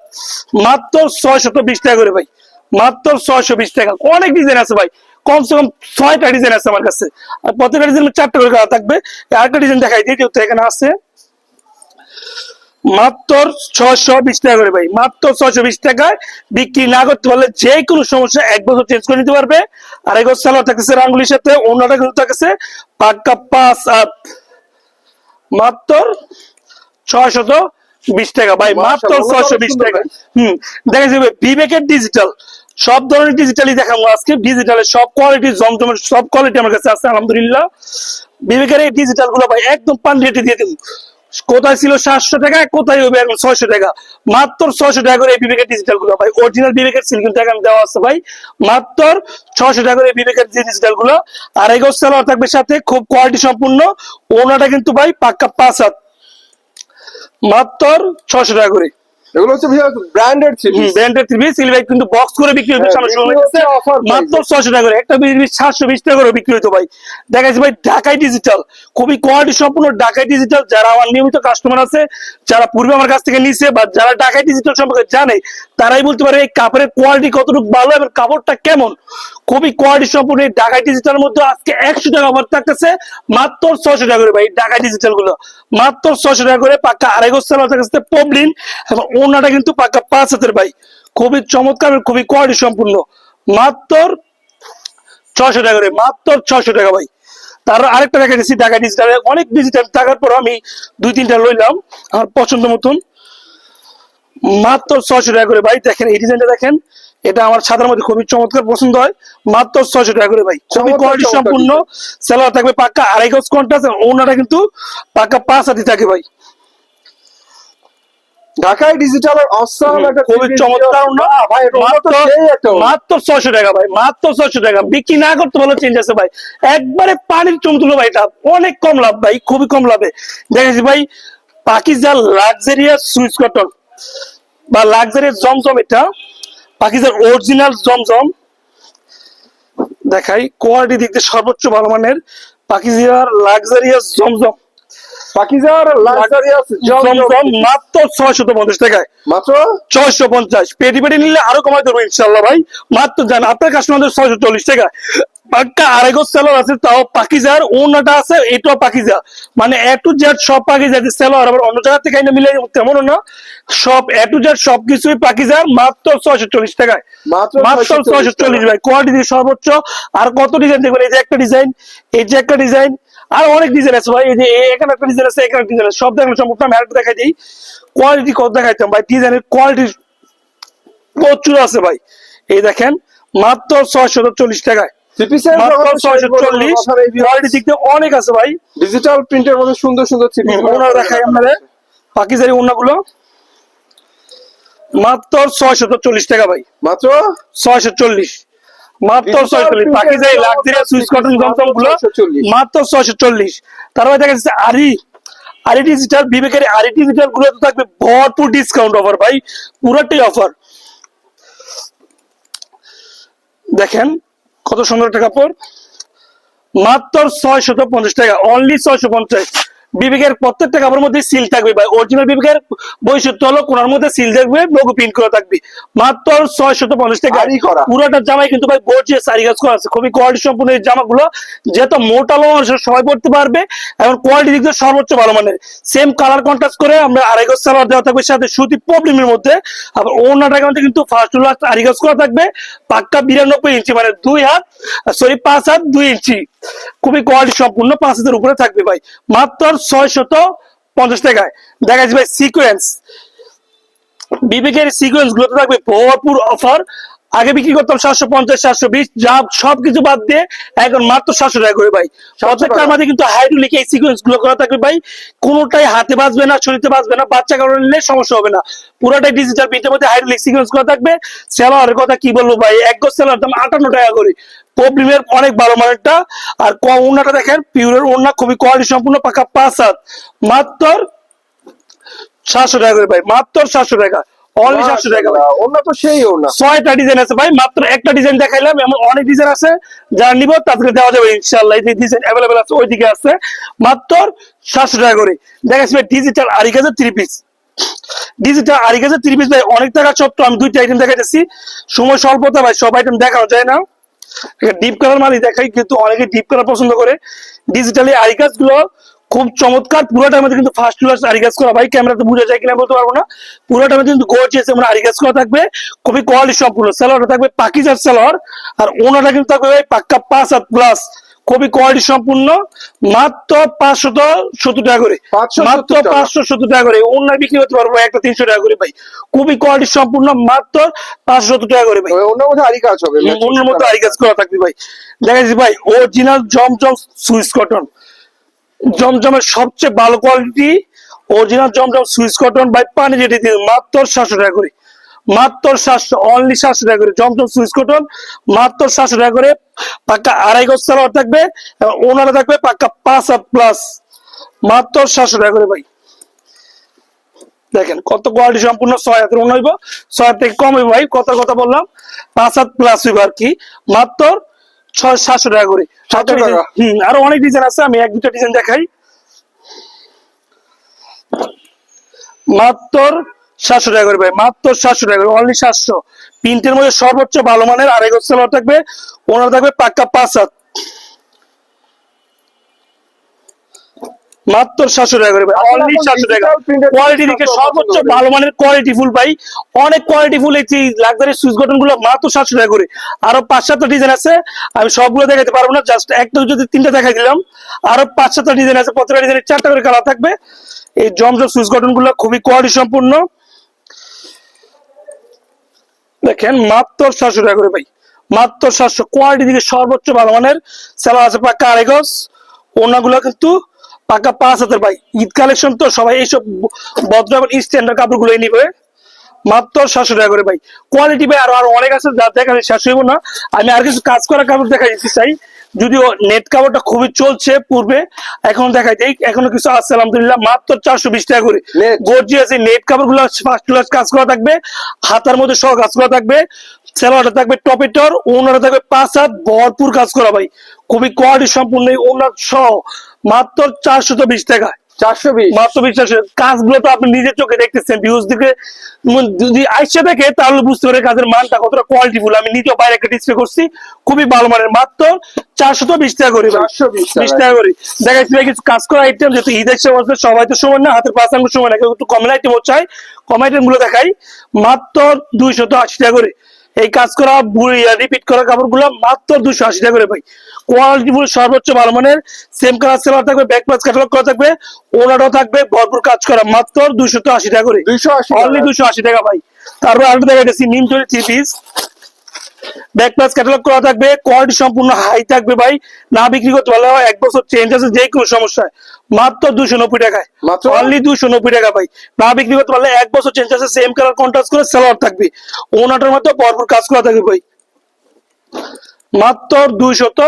মাত্র ছয়শত বিশ টাকা করে ভাই মাত্র ছয়শো বিশ টাকা। অনেক ডিজাইন আছে ভাই কমসে কম ছয়টা ডিজাইন আছে আমার কাছে। আর প্রত্যেকটা ডিজাইন চারটা করে করা থাকবে। আরেকটা ডিজাইন দেখাই দিই যেহেতু এখানে আছে। মাত্র ছয়শো বিশ টাকা করে ভাই মাত্র ছয়শো বিশ টাকায় বিক্রি না করতে পারলে যে কোনো সমস্যা এক বছর চেঞ্জ করে নিতে পারবে। আর এগো সালোয়ার থাকতেছে রাঙ্গুলির সাথে অন্যটা কিন্তু থাকতেছে পাক্কা পাঁচ আট মাত্র ছয়শত বিশ টাকা ভাই মাত্র ছয়শো বিশ টাকা। হম দেখা যাবে বিবেকের ডিজিটাল সব ধরনের ডিজিটালই দেখাবো আজকে। ডিজিটালের সব কোয়ালিটি জমজমের সব কোয়ালিটি আমার কাছে আছে আলহামদুলিল্লাহ। বিবেকের এই ডিজিটালগুলো ভাই একদম পান রেটে দিয়ে দিব। কোথায় ছিল সাতশো টাকা, কোথায় হবে এখন ছয়শো টাকা? মাত্র ছয়শো টাকা করে এই বিবেকের ডিজিটালগুলো, ভাই অরিজিনাল বিবেকের সিল কিন্তু এখন দেওয়া আছে, ভাই। মাত্র ছয়শো টাকা করে এই বিবেকের ডিজিটালগুলো, আর এগো সেলার থাকবে সাথে খুব কোয়ালিটি সম্পূর্ণ। ওনাটা কিন্তু, ভাই, পাক্কা পাঁচ হাত। মাত্র ছয়শো টাকা করে। এগুলো হচ্ছে ভাইয়া ব্র্যান্ডেড ছিল ব্র্যান্ডেড টিভি সিলভার কিন্তু বক্স করে বিক্রি হচ্ছে হ্যাঁ, সামনে বিক্রি শুরু হচ্ছে হয়েছে মাত্র এ। ছয়শো টাকা করে একটা সাতশো বিশ টাকা করে বিক্রি হতো ভাই। দেখা ভাই ঢাকাই ডিজিটাল খুবই কোয়ালিটি সম্পূর্ণ ঢাকাই ডিজিটাল যারা আমার নিয়মিত কাস্টমার আছে যারা পূর্বে আমার কাছ থেকে নিছে বা যারা ঢাকাই ডিজিটাল সম্পর্কে জানে তারাই বলতে পারে এই কাপড়ের কোয়ালিটি কতটুকু ভালো এবং কাপড়টা কেমন। খুবই কোয়ালিটি সম্পূর্ণ এই ঢাকাই ডিজিটাল মধ্যে আজকে একশো টাকা অফার থাকতেছে মাত্র ছয়শো টাকা করে ভাই ঢাকাই ডিজিটালগুলো মাত্র ছয়শো টাকা করে পাক্কা আড়াই সেলার থাকতেছে পবলিন। এবং ওনাটা কিন্তু পাক্কা পাঁচ হাতের ভাই। খুবই চমৎকার খুবই কোয়ালিটি সম্পূর্ণ। মাত্র ছশো টাকা করে মাত্র ছয়শো টাকা ভাই। তার আরেকটা দেখা গেছি ঢাকা ডিজিটাল অনেক ডিজিটাল থাকার পর আমি দুই তিনটা লইলাম আমার পছন্দ মতন। মাত্র ছশো টাকা করে ভাই দেখেন এই ডিজাইনটা দেখেন এটা আমার সাদার মধ্যে খুবই চমৎকার পছন্দ হয়। মাত্র ছয়শো টাকা করে ভাই খুবই কোয়ালিটি সম্পূর্ণ। সেলোয়ার থাকবে পাক্কা আড়াই গজ কন্ট্রাস্ট ওনাটা কিন্তু পাক্কা পাঁচ হাতি থাকে ভাই। ঢাকায় ডিজিটাল একটা খুবই চমৎকার। না ভাই মাত্র ছয়শো টাকা ভাই মাত্র ছয়শো টাকা। বিক্রি না করতে বলে চেঞ্জ আছে ভাই। একবারে পানির চমতুলো ভাই এটা অনেক কম লাভ ভাই খুবই কম লাভে। দেখেছি ভাই পাকিজার লাক্সারিয়াস সুইচ কটন বা লাক্সারিয়াস জমজম এটা পাকিজার অরিজিনাল জমজম। দেখাই কোয়ালিটি দিক দিয়ে সর্বোচ্চ ভালো মানের পাকিজার লাক্সারিয়াস জমজম। পাকিজার লাক্সারিয়াস জমজম মাত্র ছয়শত পঞ্চাশ টাকায়। মাত্র? ছয়শো পঞ্চাশ। পেটি পেটি নিলে আরও কমাই দেবো ভাই। মাত্র জান আপনার কাস্টমারদের ছয়শো চল্লিশ টাকা পাক্কা আছে তাও পাকিজার ওনাটা আছে এটাও পাকিজা মানে এ টু জেড সব পাকিজা সেলার আবার অন্য জায়গা থেকে মিলে তেমন না। সব এ টু জেড সব কিছুই পাকিজার মাত্র ছয়শো চল্লিশ টাকায়। মাত্র মাত্র 640 ছয়শো চল্লিশ ভাই কোয়ালিটি সর্বোচ্চ। আর কত ডিজাইন দেখবেন এই যে একটা ডিজাইন এই যে একটা ডিজাইন আর অনেক ডিজাইন আছে ভাই এই যে এখানে একটা ডিজাইন আছে এখানে ডিজাইন আছে। সব দেখেন সম্পূর্ণ আমি আরেকটা দেখাই দিই। কোয়ালিটি কত দেখাইতাম ভাই? ডিজাইনের কোয়ালিটি প্রচুর আছে ভাই। এই দেখেন মাত্র ছয়শো চল্লিশ টাকায়। অনেক আছে ভাই। ডিজিটাল প্রিন্টের মধ্যে সুন্দর সুন্দর থ্রি পিস ওনার দেখাই আপনাদের। পাকিজারি ওনাগুলো মাত্র ছয়শো চল্লিশ টাকা ভাই। মাত্র? ছয়শো চল্লিশ। মাত্র Digital ছয়শো চল্লিশ print বাকি যে এর সুইচ কটনগুলো 640 মাত্র ছয়শো চল্লিশ তারপরে দেখা যাচ্ছে আরি আরি ডিজিটাল বিবেকের আরি ডিজিটালগুলো তো থাকবে ভরপুর ডিসকাউন্ট অফার ভাই পুরোটাই অফার দেখেন কত সুন্দর একটা কাপড়। মাত্র ছয়শত পঞ্চাশ টাকা অনলি ছয়শো পঞ্চাশ। বিবেকের প্রত্যেকটা কাপড়ের মধ্যে সিল থাকবে ভাই। অরিজিনাল বিবেকের বৈশিষ্ট্য হলো কোনার মধ্যে সিল থাকবে লোগো প্রিন্ট করা থাকবে। মাত্র ছয়শত পঞ্চাশ টাকা। পুরোটা জামাই কিন্তু ভাই গর্জিয়াস সারি কাজ করা আছে। খুবই কোয়ালিটি সম্পূর্ণ এই জামাগুলো। যেহেতু মোটা লো মানুষের সবাই পড়তে পারবে এবং কোয়ালিটি দিক দিয়ে সর্বোচ্চ ভালো মানের। সেম কালার কন্ট্রাস্ট করে আমরা আড়াই গজ সালোয়ার দেওয়া থাকবে সাথে সুতি প্রবলেমের মধ্যে। আবার ওনাটা কিন্তু ফার্স্ট হলো আড়াই গজ করা থাকবে। পাক্কা বিরানব্বই ইঞ্চি মানে দুই হাত সরি পাঁচ হাত দুই ইঞ্চি। খুবই কোয়ালিটি সম্পূর্ণ পাঁচ হাতের উপরে থাকবে ভাই। মাত্র ছয় শত পঞ্চাশ টাকায়। দেখা যাচ্ছে ভাই সিকোয়েন্স বিবেকের সিকোয়েন্স গুলোতে থাকবে ভরপুর অফার আগে বিক্রি করতাম সাতশো পঞ্চাশ সাতশো বিশ যা সবকিছু বাদ দিয়ে এখন মাত্র সাতশো টাকা করে ভাই। প্রত্যেকটার মাঝে কিন্তু হাইড্রোলিক এই সিকোয়েন্সগুলো করা থাকবে ভাই। কোনোটাই হাতে বাঁচবে না শরীরে বাঁচবে না বাচ্চা কারণে নিলে সমস্যা হবে না। পুরোটাই ডিজিটাল প্রিন্টের মধ্যে হাইড্রোলিক সিকোয়েন্স করা থাকবে। সেলারের কথা কি বলব ভাই? এক গজ সেলার দাম আটান্ন টাকা করে। প্রবলেমের অনেক ভালো মানেরটা। আর কম ওনাটা দেখেন পিউরের ওনা খুবই কোয়ালিটি সম্পূর্ণ পাকা পাঁচ হাত। মাত্র সাতশো টাকা করে ভাই মাত্র সাতশো টাকা। অনলি সাতশো টাকা ভাই। তো সেই ওনা ছয়টা ডিজাইন আছে ভাই মাত্র একটা ডিজাইন দেখাইলাম এমন অনেক ডিজাইন আছে। যারা নিব তাদেরকে দেওয়া যাবে ইনশাল্লাহ এই ডিজাইন অ্যাভেলেবেল আছে ওইদিকে আছে। মাত্র সাতশো টাকা করে। দেখাচ্ছি ভাই ডিজিটাল আড়ি গাছের থ্রি পিস ডিজিটাল আড়ি গাছের থ্রি পিস ভাই অনেক টাকা সত্ত্বেও আমি দুইটা আইটেম দেখাইতেছি। সময় স্বল্পতা ভাই সব আইটেম দেখানো যায় না। ডিপ কালার মালই দেখাই, কিন্তু অনেকে ডিপ কালার পছন্দ করে। ডিজিটালি গাছগুলো খুব চমৎকার পুরো টাইমে কিন্তু ফার্স্ট ক্লাস আরি গাছ করা। ভাই ক্যামেরা তো বোঝা যায় কিনা বলতে পারব না। পুরো টাইমে কিন্তু গর্জিয়াস আমরা আরি গাছ করা থাকবে। খুবই কোয়ালিটি সম্পূর্ণ স্যালোয়ারটা থাকবে পাকিজার স্যালোয়ার আর ওনাটা কিন্তু থাকবে ভাই পাক্কা পাঁচ আর প্লাস খুবই কোয়ালিটি সম্পূর্ণ মাত্র পাঁচশত সত্তর টাকা করে। 570 মাত্র পাঁচশো সত্তর টাকা করে। অন্য বিক্রি করতে পারব একটা তিনশো টাকা করে ভাই। খুবই কোয়ালিটি সম্পূর্ণ মাত্র পাঁচশো সত্তর টাকা করে ভাই। ওনার মধ্যে আরি কাজ হবে। অন্যের মধ্যে আরি কাজ করা থাকবে ভাই। দেখা যাচ্ছে ভাই অরিজিনাল জমজম সুইস কটন। জমজমের সবচেয়ে ভালো quality original Zamzam Swiss cotton ভাই পানি যেটি মাত্র সাতশো টাকা করে। মাত্র সাতশো অনলি সাতশো টাকা করে। জমজম সুইস কটন মাত্র সাতশো টাকা করে। পাক্কা আড়াই গজ সালোয়ার থাকবে এবং ওনারা থাকবে পাক্কা পাঁচ হাত প্লাস মাত্র সাতশো টাকা করে ভাই। দেখেন কত কোয়ালিটি সম্পূর্ণ ছয় হাতের মনে হইব। ছয় হাত থেকে কম হইব ভাই কত কথা বললাম। পাঁচ হাত প্লাস হইব আর কি। মাত্র ছয় সাতশো টাকা করে। 700 টাকা। হম আরও অনেক ডিজাইন আছে আমি এক দুটা ডিজাইন দেখাই। মাত্র সাতশো টাকা করে ভাই মাত্র সাতশো টাকা করে অনলি সাতশো। প্রিন্টের মধ্যে সর্বোচ্চ ভালো মানের আড়াই গজ সেলার থাকবে ওনার থাকবে পাক্কা পাঁচ হাত। মাত্র সাতশো টাকা করে অনলি সাতশো টাকা। কোয়ালিটি দিকে সর্বোচ্চ ভালো মানের কোয়ালিটি ফুল ভাই অনেক কোয়ালিটি ফুল এই লাক্সারি সুইচ গঠনগুলো মাত্র সাতশো টাকা করে। আরও পাঁচ সাতটা ডিজাইন আছে আমি সবগুলো দেখাতে পারব না জাস্ট একটা যদি তিনটা দেখাই দিলাম আরও পাঁচ সাতটা ডিজাইন আছে প্রত্যেকটা ডিজাইনের চারটা করে কালার থাকবে। এই জমজম সুইচ গঠনগুলো খুবই কোয়ালিটি সম্পূর্ণ। দেখেন, মাত্র সাতশো টাকা করে ভাই। মাত্র সাতশো কোয়ালিটি দিকে সর্বোচ্চ ভালো মানের সেলা আছে পাক্কা আড়াইগজ ওনাগুলো কিন্তু পাকা পাঁচ হাতের ভাই। ঈদ কালেকশন তো সবাই এইসব ভদ্র এবং স্ট্যান্ডার্ড কাপড়গুলোই নিবে। মাত্র সাতশো টাকা করে ভাই। কোয়ালিটি ভাই আরও আরও অনেক আছে, যা দেখা শেষ হইব না। আমি আর কিছু কাজ করার কাপড় দেখা দিতে চাই। যদিও নেট কাভারটা খুবই চলছে পূর্বে এখন দেখা যায় এখনও কিছু আছে আলহামদুলিল্লাহ মাত্র চারশো বিশ টাকা করে। গর্জি আছে নেট কাভারগুলো ফার্স্ট ক্লাস কাজ করা থাকবে হাতার মধ্যে সহ কাজ করা থাকবে স্যালোয়ারটা থাকবে টপেটর ওনারা থাকবে পাঁচ হাত ভরপুর কাজ করা ভাই। খুবই কোয়ালিটি সম্পূর্ণ ওনার সহ মাত্র চারশো বিশ টাকায়। খুবই ভালো মানের। মাত্র 420 টাকা করে 420 টাকা। করে। কাজ করা আইটেম যেহেতু সময় সবাই তো সমান না হাতের পাঁচ না একটু কম আইটেমও চাই কম দেখাই। মাত্র 280 টাকা করে। এই কাজ করা রিপিট করা কাপড়গুলো মাত্র দুশো আশি টাকা করে ভাই। কোয়ালিটি ফুল সর্বোচ্চ ভালো মানের সেম কালার সেলার থাকবে ব্যাক পাস ক্যাটালগ করা থাকবে ওনারও থাকবে ভরপুর কাজ করা মাত্র দুশো তো আশি টাকা করে। দুইশো আশি দুশো আশি টাকা ভাই। তারপর আরেকটা দেখা গেছি নিম three piece back plus catalogue করা থাকবে কোয়ালিটি সম্পূর্ণ হাই থাকবে ভাই। না বিক্রি করতে পারলে এক বছর চেঞ্জ আছে যে কোনো সমস্যায়। মাত্র দুশো নব্বই টাকায়। মাত্র? অনলি দুশো নব্বই টাকা ভাই। না বিক্রি করতে পারলে এক বছর চেঞ্জ আছে সেম কালার কন্ট্রাস্ট করে সালোয়ার থাকবে। ওনাটার মধ্যে কাজ করা থাকবে ভাই। মাত্র দুইশত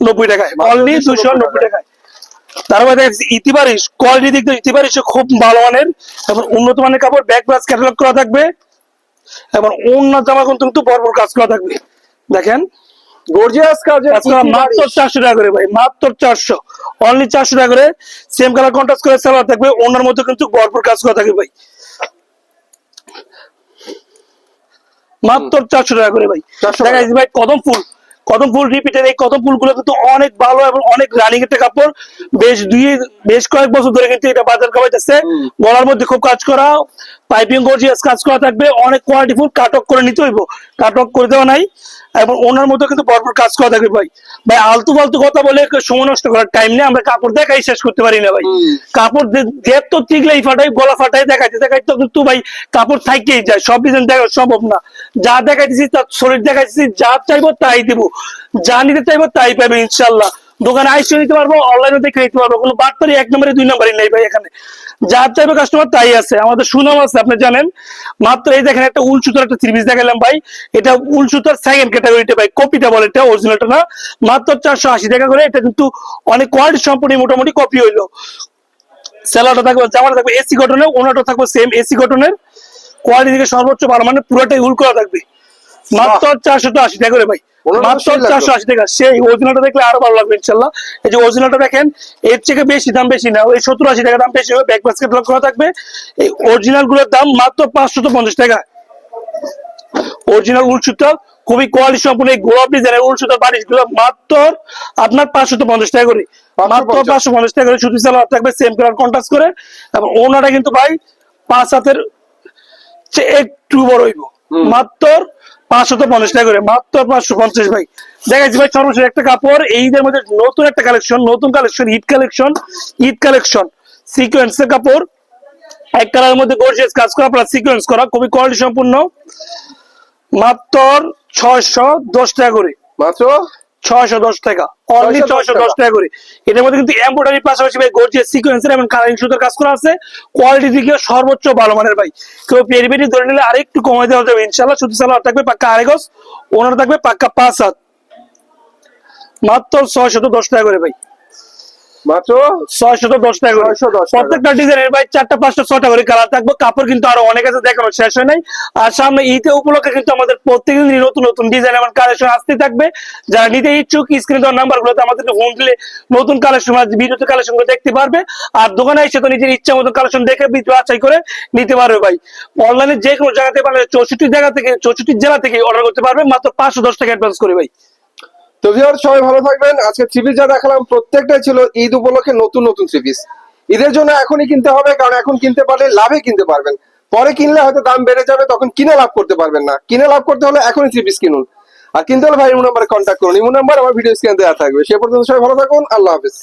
নব্বই টাকায়। অনলি 290 দুইশো নব্বই টাকায়। তারপরে দেখছি ইতিবারিশ কোয়ালিটি দিক ইতিবারিশ খুব ভালো মানের। এবং উন্নত মানের কাপড় ব্যাক প্লাস ক্যাটালগ করা থাকবে। এবং অন্য জামা কিন্তু কিন্তু বরবর কাজ করা থাকবে। দেখেন গর্জিয়াস কাজ মাত্র চারশো টাকা করে ভাই মাত্র চারশো। অনলি চারশো টাকা করে সেম কালার কন্ট্রাস্ট করে থাকবে অন্যের মধ্যে কিন্তু ভরপুর কাজ করা থাকবে ভাই। মাত্র চারশো টাকা করে ভাই। 400 দেখা ভাই কদম ফুল। কদম ফুল রিপিটের এই কদম ফুলগুলো কিন্তু অনেক ভালো এবং অনেক রানিং একটা কাপড়। বেশ দুই বেশ কয়েক বছর ধরে কিন্তু এটা বাজার কামাইতেছে। গলার মধ্যে খুব কাজ করা পাইপিং গর্জিয়াস কাজ করা থাকবে। অনেক কোয়ালিটি ফুল কাটক করে নিতে হইব। কাটক করে দেওয়া নাই এবং ওনার মধ্যে কিন্তু ভরপুর কাজ করা থাকবে ভাই। ভাই আলতু ফালতু কথা বলে সময় নষ্ট করার টাইম নেই। আমরা কাপড় দেখাই শেষ করতে পারি না ভাই। কাপড় যে তো টিকলাই ফাটাই গলা ফাটাই দেখাইতে দেখাইতে তো কিন্তু ভাই কাপড় থাইকেই যায়। সব ডিজাইন দেখা সম্ভব না। যা দেখাইতেছি তার শরীর দেখাইতেছি যা চাইব তাই দিব। যা নিতে চাইব তাই পাবে ইনশাল্লাহ দোকানে আইসে নিতে পারব অনলাইনে দেখে নিতে পারব। কোনো বাটপারি এক নম্বরে, দুই নম্বরই নেই ভাই এখানে। যা চাইবে কাস্টমার তাই আছে। আমাদের সুনাম আছে, আপনি জানেন। মাত্র এই দেখেন একটা উল সুতার, একটা থ্রি দেখালাম ভাই। এটা উল সুতার সেকেন্ড ক্যাটাগরিটা ভাই কপিটা বলে এটা অরিজিনালটা না। মাত্র চারশো আশি টাকা করে, এটা কিন্তু অনেক কোয়ালিটি সম্পূর্ণ মোটামুটি কপি হইল। সেলারটা থাকবে, জামাটা থাকবে এসি কটনের ওনাটা থাকবে সেম এসি কটনের কোয়ালিটি থেকে সর্বোচ্চ ভালো মানে পুরোটাই উল করা থাকবে। মাত্র চারশো আশি টাকা করে ভাই। মাত্র চারশো আশি টাকা। সেই অরিজিনালটা দেখলে আরও ভালো লাগবে ইনশাল্লাহ। এই যে অরিজিনালটা দেখেন এর থেকে বেশি দাম বেশি না। ওই সত্তর আশি টাকা দাম বেশি হবে। ব্যাক বাস্কেট করা থাকবে। এই অরিজিনালগুলোর দাম মাত্র পঞ্চাশ টাকা। অরিজিনাল উল সুতো খুবই কোয়ালিটি সম্পূর্ণ। এই গোলাপ ডিজাইনের উল সুতোর বাড়ি গুলো মাত্র আপনার পাঁচশো পঞ্চাশ টাকা করে। মাত্র 550 পাঁচশো পঞ্চাশ টাকা করে। সুতি সালোয়ার থাকবে সেম কালার কন্ট্রাস্ট করে। এবং ওনাটা কিন্তু ভাই পাঁচ হাতের একটু বড় হইব। মাত্র পাঁচশো পঞ্চাশ টাকা করে, মাত্র পাঁচশো পঞ্চাশ ভাই। দেখাচ্ছি ভাই সর্বশেষ একটা কাপড় এইদের মধ্যে নতুন একটা কালেকশন, নতুন collection, Eid collection Eid collection সিকোয়েন্সের কাপড়। এক কালার মধ্যে গোর্জেস কাজ করা সিকোয়েন্স করা, খুবই কোয়ালিটি সম্পূর্ণ। মাত্র ছয়শো দশ টাকা করে। মাত্র? ছয়শো দশ টাকা। অনলি ছয়শো দশ টাকা। করে। এটার মধ্যে কিন্তু এমব্রয়ডারি পাশাপাশি ভাই গর্জিয়াস সিকোয়েন্সের এবং কালারিং সুতোর কাজ করা আছে। কোয়ালিটি দিকে সর্বোচ্চ ভালো মানের ভাই। কেউ পেরি পেরি ধরে নিলে আরেকটু কমাই দেওয়া যাবে ইনশাল্লাহ শুধু সালোয়ার থাকবে পাক্কা আড়াই গজ ওনার থাকবে পাক্কা পাঁচ হাত। মাত্র ছয়শত দশ টাকা করে ভাই। মাত্র ছয়শত দশ টাকা করে। প্রত্যেকটা ডিজাইনের ভাই চারটা পাঁচটা ছটা করে কালার থাকবে। কাপড় কিন্তু আরও অনেক আছে দেখানো শেষ হয় নাই। আর সামনে ঈদে উপলক্ষে কিন্তু আমাদের প্রত্যেকদিন নতুন নতুন ডিজাইন এবং কালেকশন আসতে থাকবে। যারা নিতে ইচ্ছুক স্ক্রিনে দেওয়ার নাম্বার গুলোতে ফোন দিলে নতুন কালেকশন ভিডিওতে কালেকশনগুলো দেখতে পারবে। আর দোকানে এসে তো নিজের ইচ্ছা মতো কালেকশন দেখে ভিডিও করে নিতে পারবে ভাই। অনলাইনে যে কোনো জায়গা থেকে পারলে চৌষট্টি জায়গা থেকে চৌষট্টি জেলা থেকে অর্ডার করতে পারবে। মাত্র পাঁচশো দশ টাকা অ্যাডভান্স করে ভাই। তো ভিউয়ার সবাই ভালো থাকবেন। আজকে থ্রি যা দেখালাম, প্রত্যেকটাই ছিল ঈদ উপলক্ষে নতুন নতুন থ্রি পিস ঈদের জন্য এখনই কিনতে হবে, কারণ এখন কিনতে পারলে লাভে কিনতে পারবেন। পরে কিনলে হয়তো দাম বেড়ে যাবে, তখন কিনে লাভ করতে পারবেন না। কিনে লাভ করতে হলে এখনই থ্রি পিস কিনুন। আর কিনতে হলে ভাই ইমো নাম্বারে কন্ট্যাক্ট করুন। ইমো নাম্বার আমার ভিডিও স্ক্রিনে দেওয়া থাকবে। সে পর্যন্ত সবাই ভালো থাকুন। আল্লাহ হাফিজ।